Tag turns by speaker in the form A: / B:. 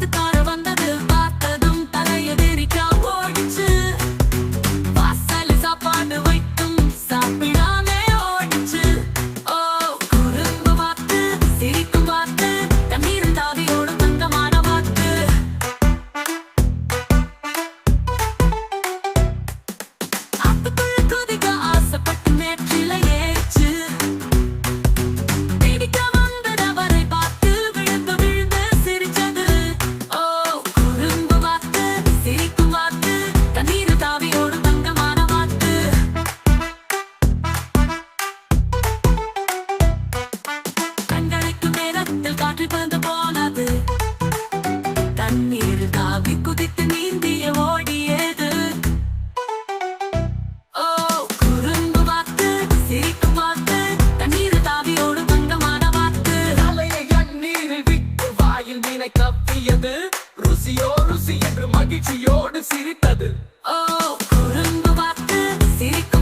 A: the thought
B: தப்பியது. ருசியோ ருசி என்று மகிழ்ச்சியோடு சிரித்தது.
A: ஓ குறும்பு பார்த்து சிரிக்கும்